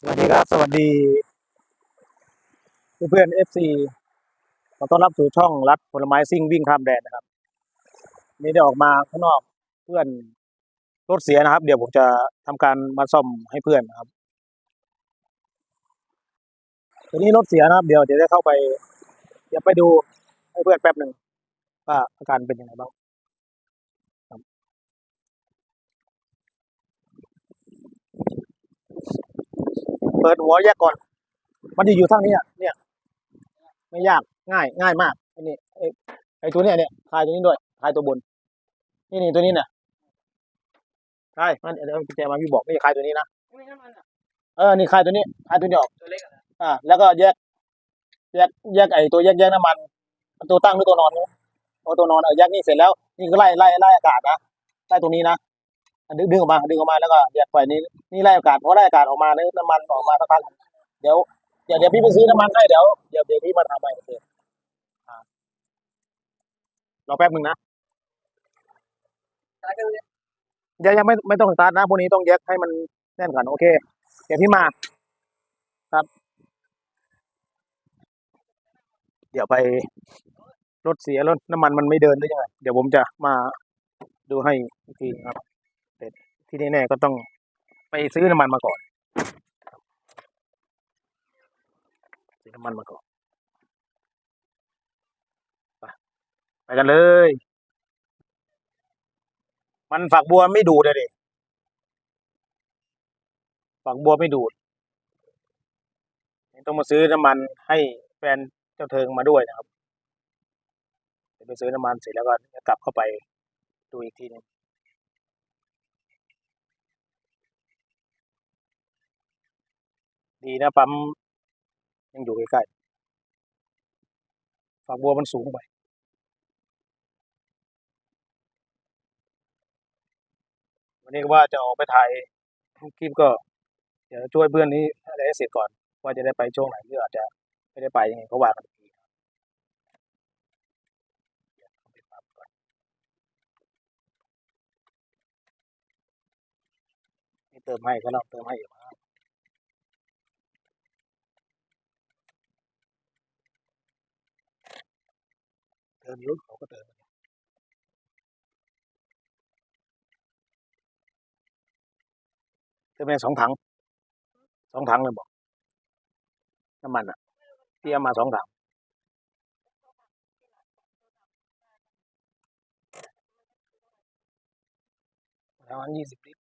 สวัสดีครับ สวัสดีเพื่อนเอฟซีขอต้อนรับสู่ช่องรัดผลไม้ซิ่งวิ่งข้ามแดนนะครับ นี่ได้ออกมาข้างนอกเพื่อนรถเสียนะครับ เดี๋ยวผมจะทำการมาซ่อมให้เพื่อนนะครับทีนี้รถเสียนะครับเดี๋ยวเดี๋ยวจะเข้าไป เดี๋ยวไปดูให้เพื่อนแป๊บหนึ่งว่าอาการเป็นยังไงบ้างครับ เปิดหัวแยกก่อน มันจะอยู่ทางนี้อะเนี่ย ไม่ยากง่ายง่ายมากอ้นี่ไอ้ไอ้ตัวเนี้ยเนี่ยคลายตัวนี้ด้วยคลายตัวบน นี่นี่ตัวนี้เนี่ยคลายมันเดี๋ยวกุญแจมาพี่บอกไม่ใช่คลายตัวนี้นะเออนี่คลายตัวนี้คลายตัวนี้ออกอ่า แล้วก็แยก แยกแยกไอ้ตัวแยกแยกน้ำมันตัวตั้งหรือตัวนอนเนี่ยตัวนอนเออแยกนี่เสร็จแล้วนี่ก็ไล่ไล่ไล่อากาศนะไล่ตรงนี้นะ ดึงดึงออกมาดึงออกมาแล้วก็แยกไปนี่นี่ไล่อากาศพอไล่อากาศออกมาเนี่ยน้ำมันออกมาสักพักเดี๋ยวเดี๋ยวเดี๋ยวพี่ไปซื้อน้ำมันให้เดี๋ยวเดี๋ยวเดี๋ยวพี่มาทำใหม่โอเครอแป๊บหนึ่งนะตายกันเลยยังยังไม่ไม่ต้องสตาร์ทนะพวกนี้ต้องแยกให้มันแน่นก่อนโอเค เดี๋ยวพี่มา ครับ เดี๋ยวไปรถเสียรถน้ำมันมันไม่เดินหรือยังไงเดี๋ยวผมจะมาดูให้อีกทีครับ ที่แน่ๆก็ต้องไปซื้อน้ำมันมาก่อนซื้อน้ำมันมาก่อนไปไปกันเลย มันฝักบัวไม่ดูดเลยฝักบัวไม่ดูด ต้องมาซื้อน้ำมันให้แฟนเจ้าเทิงมาด้วยนะครับเดี๋ยวไปซื้อน้ำมันเสร็จแล้วก็กลับเข้าไปดูอีกทีนึง ดีนะปั๊มยังอยู่ใกล้ๆฝักบัวมันสูงไปวันนี้ก็ว่าจะออกไปถ่ายคลิปก็เดี๋ยวช่วยเพื่อนนี้อะไรให้เสร็จก่อน ว่าจะได้ไปช่วงไหนหรืออาจจะไม่ได้ไปยังไงก็ว่ากันอีกทีนี่เติมให้ก็ต้องเติมให้อยู่ครับ เติมอยุ่เขาก็เติมเติมไปสองถังสองถังเลยบอกน้ำมันอะที่เอามาสองถังประมาณยี่สิบลิตร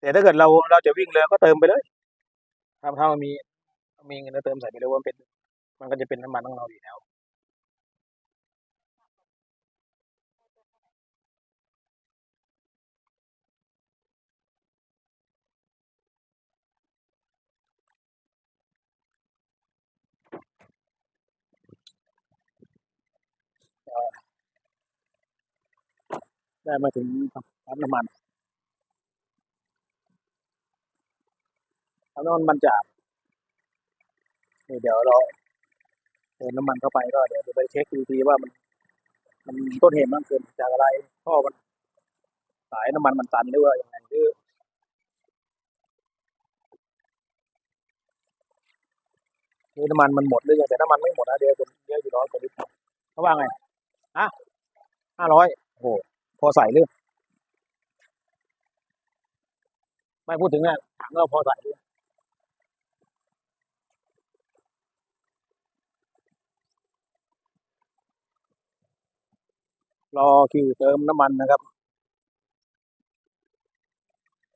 แต่ถ้าเกิดเราเราจะวิ่งเรือก็เติมไปเลยถ้าถ้ามันมีมีเงินก็เติมใส่ไปเลยว่ามันเป็น มันก็จะเป็นน้ำมันของเราอยู่แล้ว ได้มาถึงปั๊มน้ำมันปั๊มน้ำมันบรรจาบเดี๋ยวเราเติมน้ำมันเข้าไปก็เดี๋ยวจะไปเช็คดูทีว่ามันมันต้นเหตุมันเกิดจากอะไรท่อมันสายน้ำมันมันตันหรือว่ายังไงหรือหรือน้ำมันมันหมดหรือยังแต่น้ำมันไม่หมดนะเดี๋ยวเดี๋ยวอยู่ร้อยกว่าลิตรเขาว่าไง อะห้าร้อยโอ้โหพอใส่หรือไม่พูดถึงอะถังเราพอใส่ด้วยรอคิวเติมน้ำมันนะครับ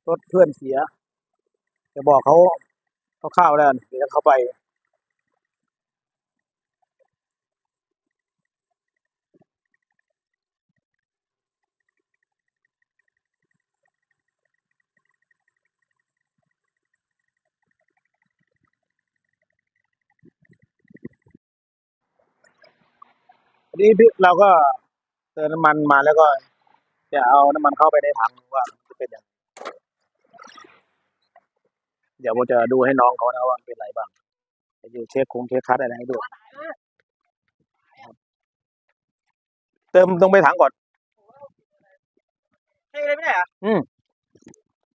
รถเพื่อนเสีย จะบอกเขาเขาข้าวแล้วเดี๋ยวเขาไป ทีนี้พี่เราก็เติมน้ำมันมาแล้วก็จะเอาน้ำมันเข้าไปในถังว่ามันจะเป็นยังไงเดี๋ยวผมจะดูให้น้องเขานะว่ามันเป็นอะไรบ้างจะอยู่เช็คคงเช็คคัดอะไรให้ดูเติมตรงไปถังก่อนใช่เลยไม่ได้อะ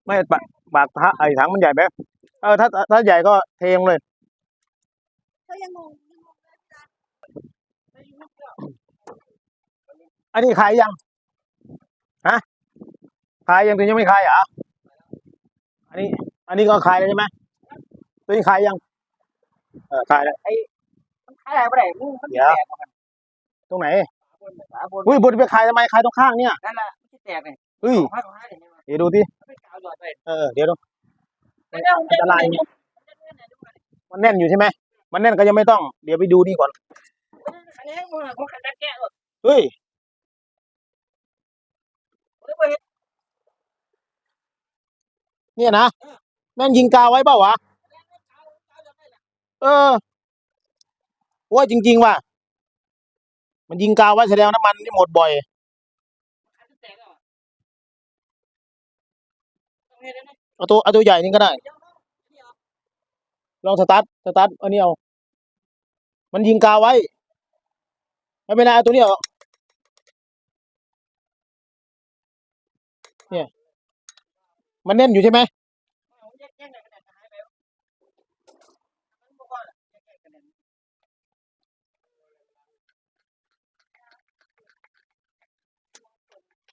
ไม่ปะปากถ้าไอ้ถังมันใหญ่ไหมเออถ้าถ้าใหญ่ก็เทลงเลยก็ยังงงยังงงเลยไม่รู้เรื่อง อันนี้ขายยังฮะขายยังตัวยังไม่ขายเหรออันนี้ อันนี้ก็ขายแล้วใช่ไหมตัวนี้ขายยัง เออขายแล้วมันขายอะไรไม่ได้มึงมันเดี๋ยวแตกมันตรงไหนฝาบนอุ้ยบุญไปขายทำไมขายตรงข้างเนี่ยนั่นแหละมันจะแตกเลยเฮ้ยห้าของห้าเดี๋ยวนี้เดี๋ยวดูที่มันเป็นกาวหยอดไปเออเดี๋ยวดูไม่ได้อันตรายเนี่ยมันแน่นอยู่ใช่ไหมมันแน่นก็ยังไม่ต้อง เดี๋ยวไปดูนี่ก่อนอันนี้มึงมึงขัดแก้หรอเฮ้ยหรือว่า เนี่ยนะ แม่งยิงกาวไว้เปล่าวะ เออว่าจริง ๆ ว่ะ มันยิงกาวไว้แสดงว่าน้ำมันนี่หมดบ่อยแตกอะตรงนี้ได้ไหมเอาตัวเอาตัวใหญ่นี่ก็ได้ ลองสตาร์ทสตาร์ทอันนี้เอา มันยิงกาวไว้ ไม่เป็นไรเอาตัวนี้เอา เนี่ย มันแน่นอยู่ใช่ไหม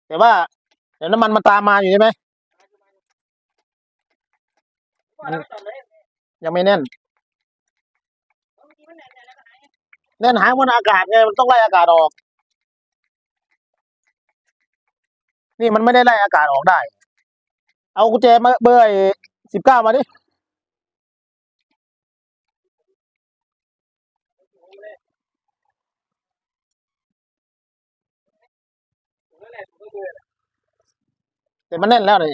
แต่ว่าเดี๋ยวน้ำมันมันตามมาอยู่ใช่ไหมยังไม่แน่น แน่นหายแน่นหายมันอากาศไงมันต้องไล่อากาศออก นี่มันไม่ได้ไล่อากาศออกได้ เอากุญแจมาเบอร์สิบเก้ามาดิแต่มันแน่นแล้วเลย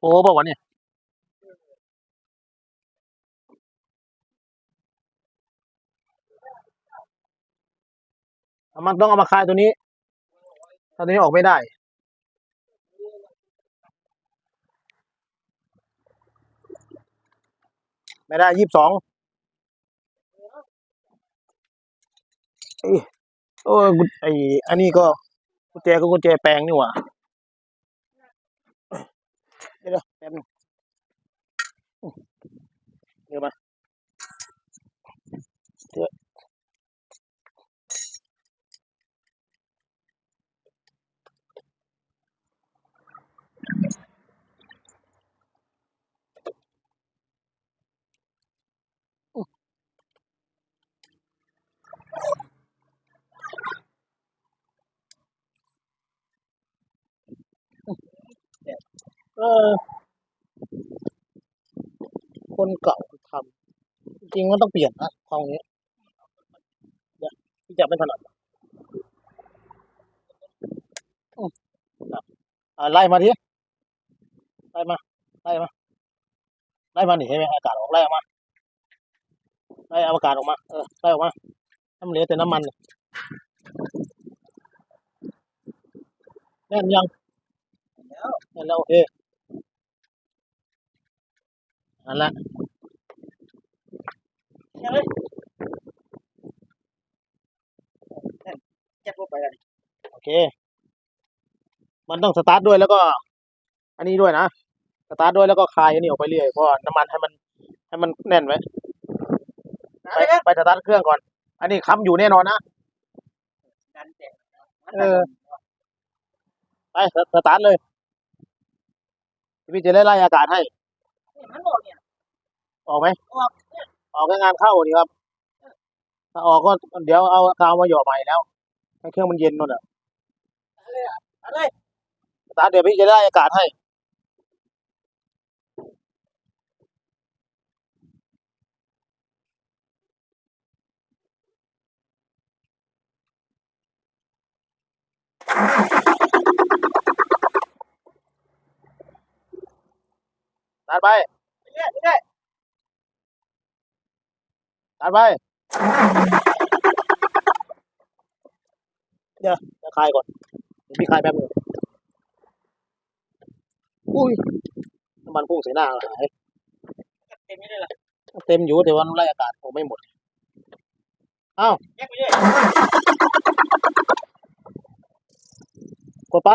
โอ้บอกว่าเนี่ยเอามันต้องเอามาคลายตัวนี้ ตัวนี้ออกไม่ได้ไม่ได้ยี่สิบสองโอ้ยกุญไออันนี้ก็กุญแจก็กุญแจแปลงนี่หว่า เดี๋ยวแป๊บนึงเดี๋ยวมา เออ คนเก่าทำจริงๆมันต้องเปลี่ยนนะห้องนี้เดี๋ยวพี่จับไม่ถนัดไล่มาทีไล่มาไล่มาไล่มาหนิให้ไหมอากาศออกไล่ออกมาไล่อาอากาศออกมาเออไล่ออกมาน้ำเหลือแต่น้ำมันเนี่ยแน่นยังแน่นแล้วโอเค นั่นแหละแยกพวกไปกันโอเค มันต้องสตาร์ทด้วยแล้วก็ อันนี้ด้วยนะ สตาร์ทด้วยแล้วก็คลายอันนี้ออกไปเรื่อยเพราะว่าน้ำมันให้มันให้มันแน่นไว้ไปไปสตาร์ทเครื่องก่อน อันนี้ค้ำอยู่แน่นอนนะดันแตกเออไปสสตาร์ทเลย พี่จะได้ไล่อากาศให้ มันบอกเนี่ยออกไหมออกออกแค่งานเข้าดีครับ ถ้าออกก็เดี๋ยวเอากาวมาหยอดใหม่แล้วให้เครื่องมันเย็นนู่นอะอะไรสตาร์ทเดี๋ยวพี่จะได้อากาศให้ ส ตาร์ทไปเนี่ยเนี่ยสตาร์ทไป เดี๋ยวจะคลายก่อนเดี๋ยวพี่คลายแป๊บนึงอุ้ยน้ำมันพุ่งใส่หน้าหายเต็มไม่ได้ละเต็มอยู่แต่ว่ามันไล่อากาศผมไม่หมดแยกไปเรื่อยกดไป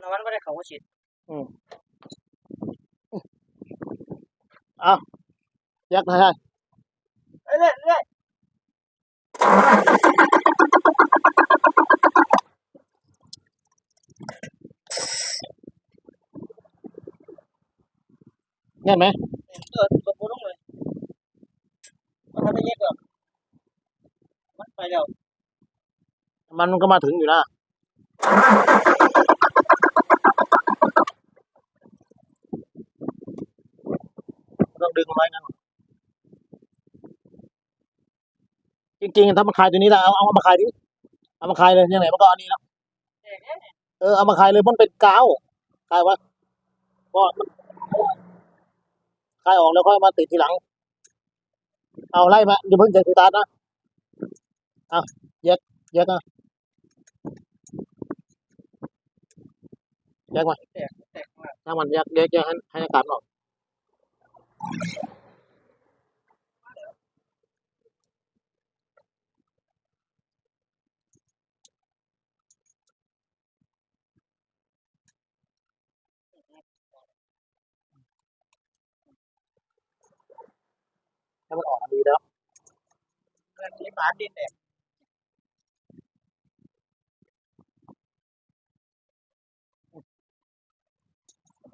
เราวันไม่ได้ มันก็มาถึงอยู่นะต้องดึงไว้นั่นจริงๆถ้ามันคลายตัวนี้ล้เอาเอามาคลายดิเอามาคลายเลยยังไงมันก็อันนี้แล้วเออเอามาคลายเลยมันเป็นกาวคลายไว้เพราะมันคลายออกแล้วค่อยมาติดทีหลัง เอาไล่มาอย่าเพิ่งใจสตาร์ทนะเอาแยกแยกนะ แยกมาแตกแตกมากถ้ามันแยกแยกแยกให้ให้อากาศมันออกให้มันออกดีแล้วเงินที่ฝาดินแตก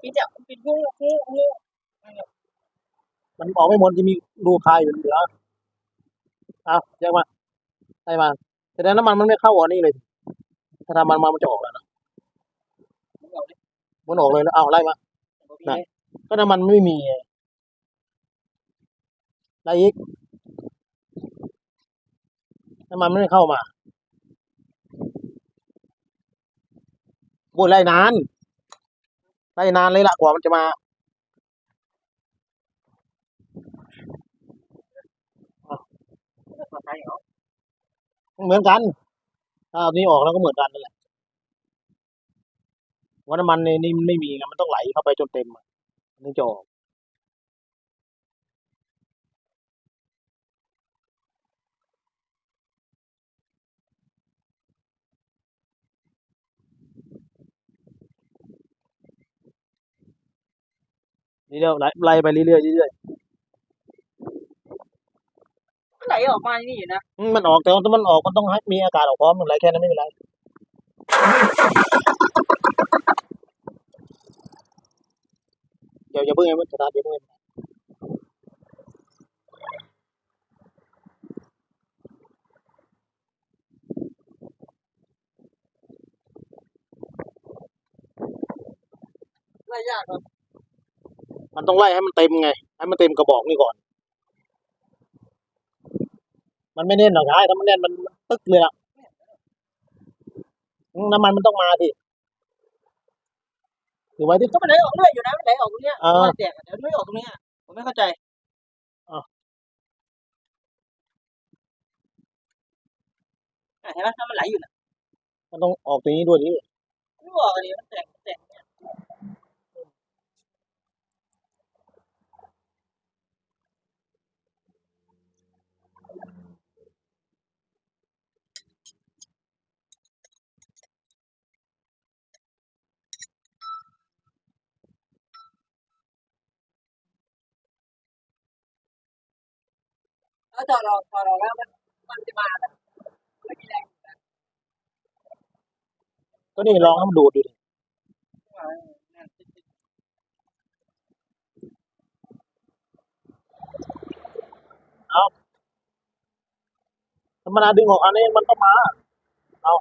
ปิดอะปิดหูหูหูมันออกไม่หมดจะมีรูคายอยู่เหลือเอาแยกมาไล่มาแต่น้ำมันมันไม่เข้าอันนี้เลย ถ้าทำมันมามันจะออกแล้วนะมันออกเลยมันออกเลยนะเอาไล่มาน่ะก็น้ำมันไม่มีไงไล่อีกน้ำมันไม่เข้ามาโอ้ยไล่นาน ได้นานเลยละกว่ามันจะมา เหมือนกันถ้าเอานี้ออกแล้วก็เหมือนกันนั่นแหละว่าน้ำมันในนี่มันไม่มีนะมันต้องไหลเข้าไปจนเต็มอะมันถึงจะออก นี่เดียวไหลไล่ไปเรื่อยๆเรื่อยมันไหลออกมานี่อยู่นะๆอืมมันออกแต่ว่าถ้ามันออกมันต้องให้มีอากาศออกพร้อมมันไหลแค่นั้นไม่เป็นไรเดี๋ยวอย่าเพิ่งให้มันสตาร์ทอย่าเพิ่งให้มันไล่ยากครับมัน ต้องไล่ให้มันเต็มไง ให้มันเต็มกระบอกนี่ก่อน มันไม่แน่นหรอกใช่ถ้ามันแน่นมันตึกเลยล่ะอืมน้ำมันมันต้องมาสิถือไว้ดิก็มันไหลออกเรื่อยอยู่นะมันไหลออกตรงเนี้ยเออมันแตกเดี๋ยวไม่ออกตรงเนี้ยผมไม่เข้าใจอ้าวอะเห็นไหมถ้ามันไหลอยู่นะมันต้องออกตรงนี้ด้วยดิไม่ออกอันนี้มันแตกมันแตกเนี่ย แล้วพอเราพอเราแล้วมันมันจะมาแบบมันมีแรงก็นี่ลองให้มันดูดดูดิเอาธรรมดาดึงออกอันนี้มันก็มา เอา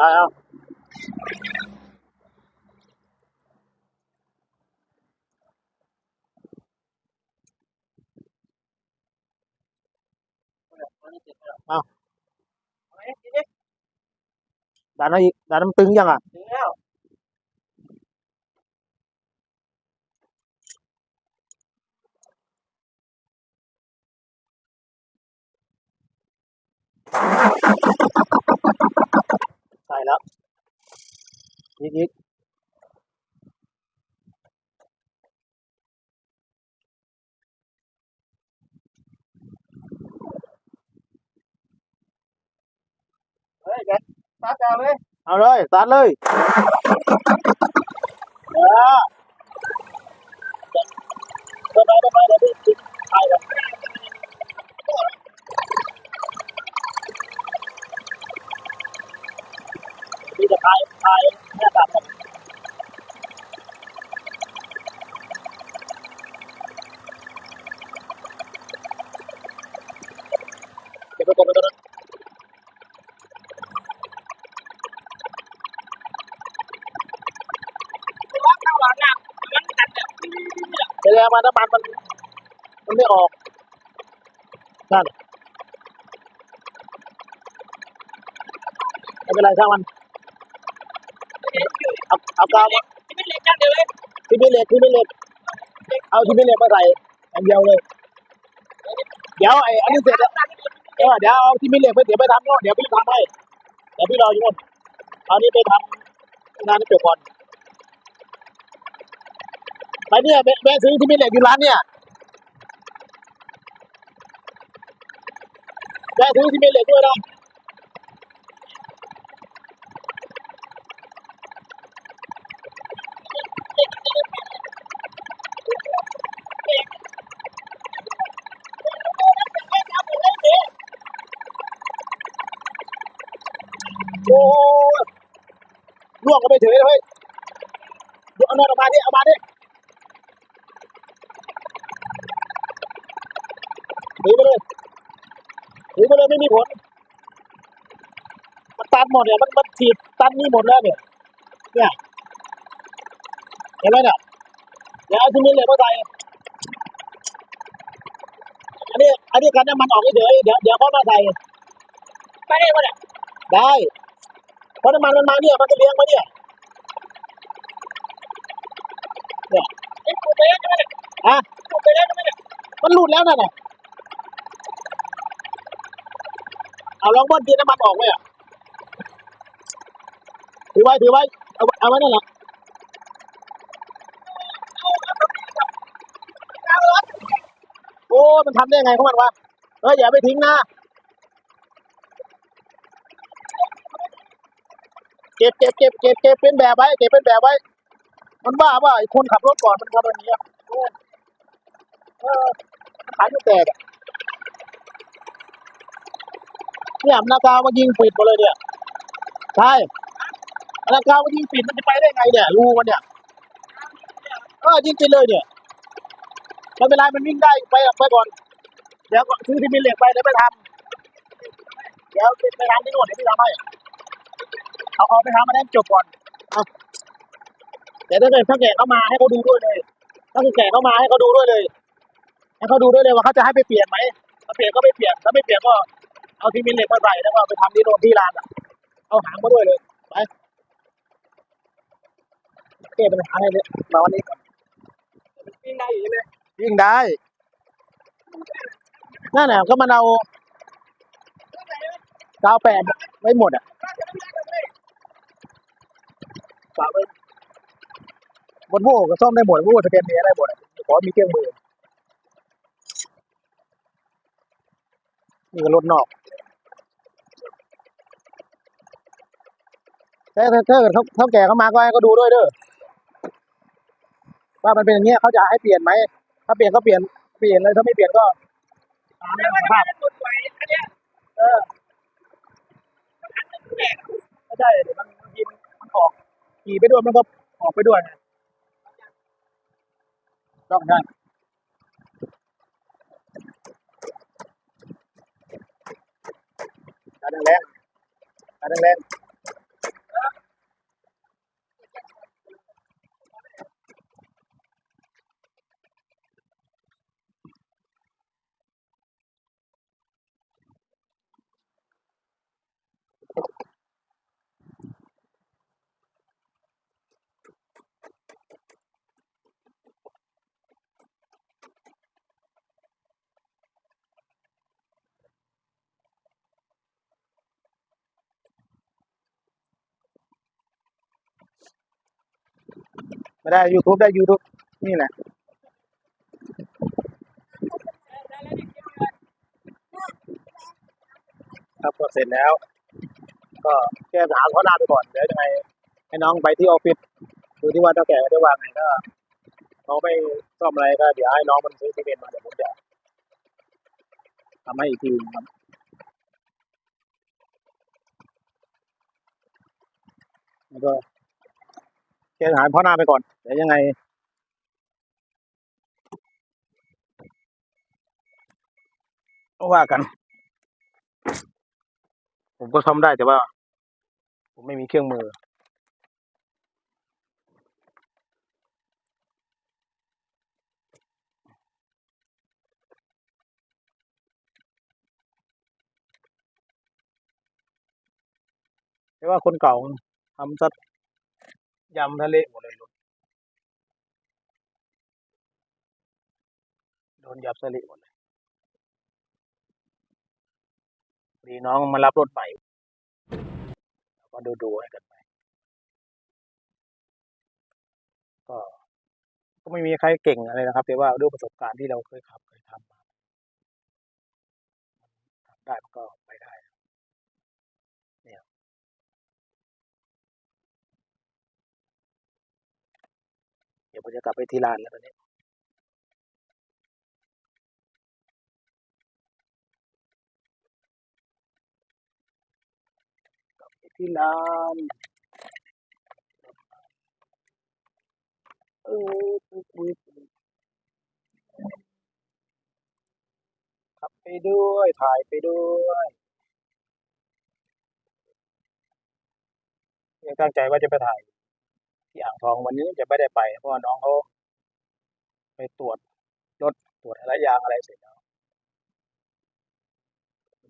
เอาเอาเอาไว้ทีนี้ ดันมาอีกดันมันตึงยังอะ ถึงแล้ว ใส่แล้ว อีกอีกเฮ้ยแกตาเจ้าเลย เอาเลยสตาร์ทเลยเออเดินไปเดินไปเดี๋ยวพี่ถ่ายกันพี่จะถ่ายถ่ายแม่ตัดกันเก็บไปก่อนไปก่อน ว่าข้างหลังอะมันตัดแบบ แสดงว่าน้ำมันมันมันไม่ออกนั่นไม่เป็นไรช่างมันเอยู่เอาเอากาวมาที่เป็นเล็กกันเดียวเลยที่ไม่เหล็กที่ไม่เหล็กเอาที่ไม่เหล็กมาใส่อันเดียวเลยเดี๋ยวไอ้อันนี้เสร็จแล้วเออเดี๋ยวเอาที่ไม่เหล็กไปเดี๋ยวไปทำโน่นเดี๋ยวพี่ทำให้เดี๋ยวพี่รออยู่โน่นเอานี้ไปทำงานนี้จบก่อน ไปเนี่ยแม่แม่ซื้อที่ม่เหล็กอยู่ร้านเนี่ยแม่ซื้อที่ม่เหล็กด้วยนะโอ้ล่วงก็ไปเฉยเลยเฮ้ยเอานอนออกมาดิเอามาดิถือไปเลยถือไปเลยไม่มีผลมันตันหมดเนี่ยมันมันฉีดตันนี่หมดแล้วเนี่ยเนี่ยเห็นไหมเนี่ยเดี๋ยวเอาที่นี่เลยมาใส่อันนี้อันนี้กันน้ำมันออกเฉยๆเดี๋ยวเดี๋ยวเขามาใส่ไปได้ปะเนี่ยได้เพราะน้ำมันมันมาเนี่ยมันจะเลี้ยงมาเนี่ยไอ้ปูไปแล้วใช่ไหมเนี่ยฮะปูไปแล้วใช่ไหมเนี่ยมันหลุดแล้วนั่นน่ะ เอาลองเบิ้ลทีน้ำมันออกไหมอะถือไว้ถือไว้เอาเอาไว้นั่นแหละโอ้มันทำได้ไงของมันวะเฮ้ยอย่าไปทิ้งนะเก็บเก็บเก็บเก็บเก็บเป็นแบบไว้เก็บเป็นแบบไว้มันว่าว่าไอ้คนขับรถก่อนมันทำแบบนี้อะเออขายไม่แตกอะ เนี่ยนากาวมายิงปิดหมดเลยเนี่ยใช่นากาวมายิงปิดมันจะไปได้ไงเนี่ยรูมันเนี่ยเออยิงปิดเลยเนี่ยไม่เป็นไรมันวิ่งได้ไปไปก่อนเดี๋ยวซื้อที่มีเหล็กไปเดี๋ยวไปทำเดี๋ยวไปทำที่โน่นเดี๋ยวพี่ทำให้เอาเอาไปทำมาได้จบก่อนเอาแต่ถ้าเกิดถ้าแก่เข้ามาให้เขาดูด้วยเลย ถ้าแก่เข้ามาให้เขาดูด้วยเลยให้เขาดูด้วยเลยว่าเขาจะให้ไปเปลี่ยนไหมถ้าเปลี่ยนก็ไม่เปลี่ยนถ้าไม่เปลี่ยนก็ เอาที่มีเหล็กมาใส่แล้วก็ไปทำที่โน่นที่ร้านอะ เอาหางมาด้วยเลย ไปเก็บไปหาให้เลยมาวันนี้ก่อนยิงได้อยู่ใช่ไหมวิ่งได้ นั่นแหละก็มันเอากาวแปดไว้หมดอะฝากไว้บนโว้ก็ซ่อมได้หมดโว้จะเป็นเมียได้หมดอะขอมีเครื่องมือนี่ก็รถนอก แต่ถ้าถ้าเกิดเขาเขาแก่เขามาก็ให้เขาดูด้วยเด้อว่ามันเป็นอย่างเงี้ยเขาจะให้เปลี่ยนไหมถ้าเปลี่ยนก็เปลี่ยนเปลี่ยนเลยถ้าไม่เปลี่ยนก็ตามไม่นั้นว่าสจะภาพมาสุดไหวอันเนี้ยเออไม่ใช่เดี๋ยวมันยิงมันออกขี่ไปด้วยมันก็ออกไปด้วยไงต้องได้อันแรงๆอันแรง ได้ YouTube ได้ YouTube นี่แหละครับก็เสร็จแล้ว ก็แก้ปัญหาเขาหน้าไปก่อนเดี๋ยวยังไงให้น้องไปที่ออฟฟิศดูที่ว่าเจ้าแก่เขาจะว่าไงก็เขาไม่ซ่อมอะไรก็เดี๋ยวให้น้องมันซื้อซีเมนต์มาเดี๋ยวผมจะทำให้อีกทีครับแล้วก็ แกหาเพราะหน้าไปก่อน เดี๋ยวยังไง ว่ากัน ผมก็ซ่อมได้แต่ว่า ผมไม่มีเครื่องมือ แต่ว่าคนเก่าทำซัด ยำทะเลหมดเลยรถโดนยับสลิหมดเลยดีน้องมารับรถใหม่ก็ดูดูๆให้กันไปก็ ก็ไม่มีใครเก่งอะไรนะครับ แต่ว่าด้วยประสบการณ์ที่เราเคยขับเคยทำมาทำได้มันก็ไปได้ เนี่ย เดี๋ยวผมจะกลับไปที่ร้านแล้วตอนนี้กลับไปที่ร้านเออขับไปด้วยถ่ายไปด้วยยังตั้งใจว่าจะไปถ่าย ที่อ่างทองวันนี้จะไม่ได้ไป เพราะน้องเขาไปตรวจรถตรวจอะไรยางอะไรเสร็จแล้ว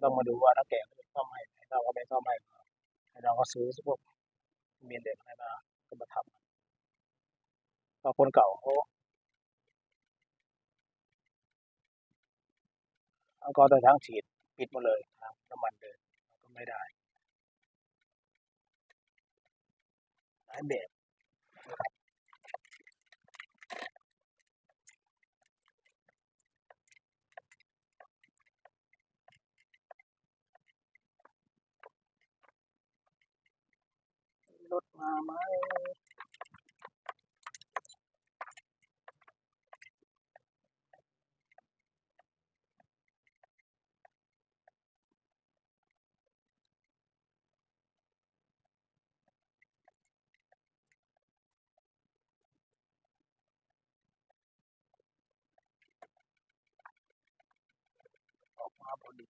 ต้องมาดูว่าถ้าแก่เขาจะซ่อมให้ไหมถ้าเขาไม่ซ่อมให้ให้น้องเขาซื้อพวกเมียนเด็กอะไรมาก็มาทำพราะคนเก่าเขาเอาก็แต่ทั้งฉีดปิดหมดเลยน้ำมันเดินก็ไม่ได้หลายแบบ รถมาไหมออกมาพอดี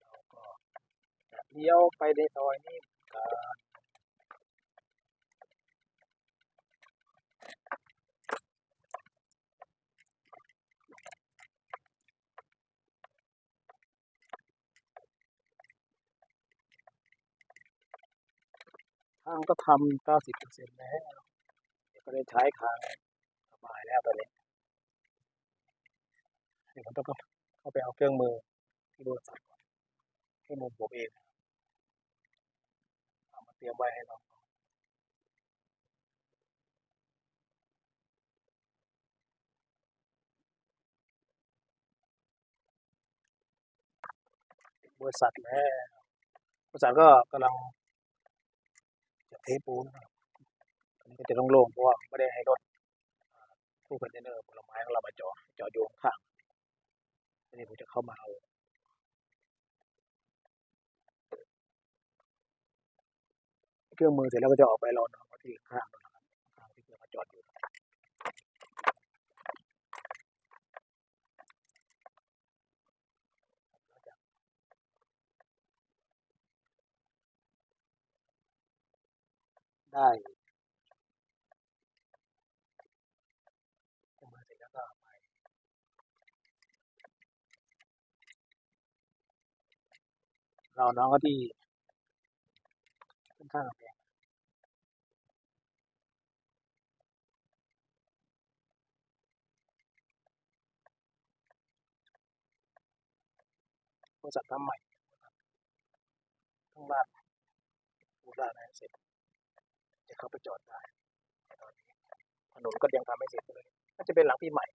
เราก็จะเลี้ยวไปในซอยนี้ กันทางก็ทำเก้าสิบเปอร์เซ็นต์แล้วก็ได้ใช้คางสบายแล้วตอนนี้เดี๋ยวผมต้องเข้าไปเอาเครื่องมือที่บริษัทก่อนเครื่องมือผมเองเอามาเตรียมไว้ให้เราบริษัทแล้วบริษัทก็กำลัง เทปูนอันนี้ก็จะโล่งๆเพราะว่าไม่ได้ให้รถตู้คอนเทนเนอร์ผลไม้ของเรามาจอดจอดอยู่ข้างอันนี้ผมจะเข้ามาเอาเครื่องมือเสร็จแล้วก็จะออกไปรอนอนที่ข้างๆนะครับข้างที่เครื่องมาจอดอยู่ ได้มาเสร็จแล้วก็ไปเราน้องก็ที่ข้างๆกำแพงบริษัททำใหม่ข้างล่างปูด้าเสร็จ จะเข้าไปจอดได้ตอนนี้ถนนก็ยังทำไม่เสร็จเลยน่าจะเป็นหลังปีใหม่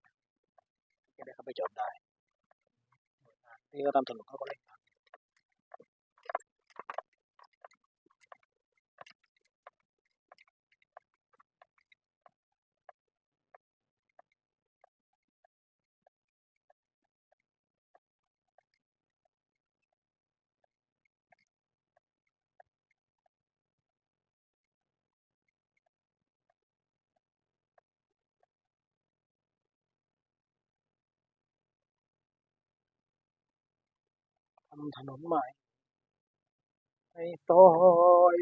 จะได้เข้าไปจอดได้นี่ก็ทำถนนเขาก็เร่งำทำถนนใหม่ให้ซอย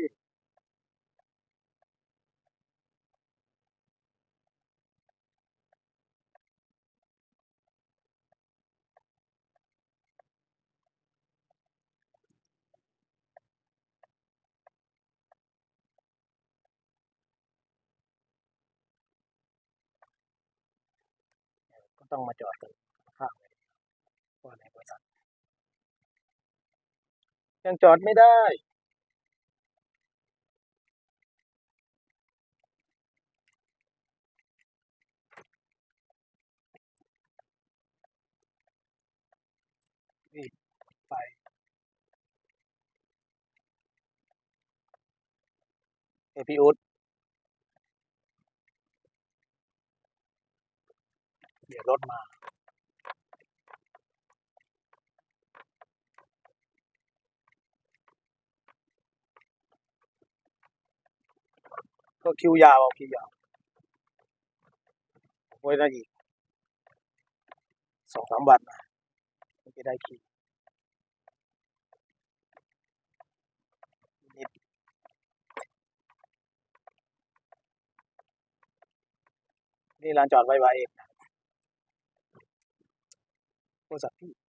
ก็ต้องมาจอดกันข้างเลยเพราในบริษัท ยังจอดไม่ได้ นี่ ไป เอพีอุดเดี๋ยวรถมา ก็คิวยาวเอาคิวยาวไว้ได้อีกสองสามวันนะมันจะได้คิวนิดนี่ลานจอดไว้ไว้เองนะบริษัทพี่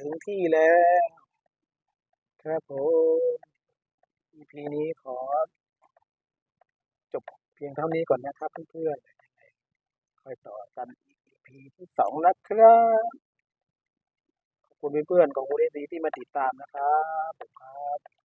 ถึงที่แล้ว ครับผม EP นี้ขอ จบเพียงเท่านี้ก่อนนะครับเพื่อนๆค่อยต่อกัน EP ที่สองนะครับขอบคุณเพื่อนๆขอบคุณเอซีที่มาติดตามนะครับผมครับ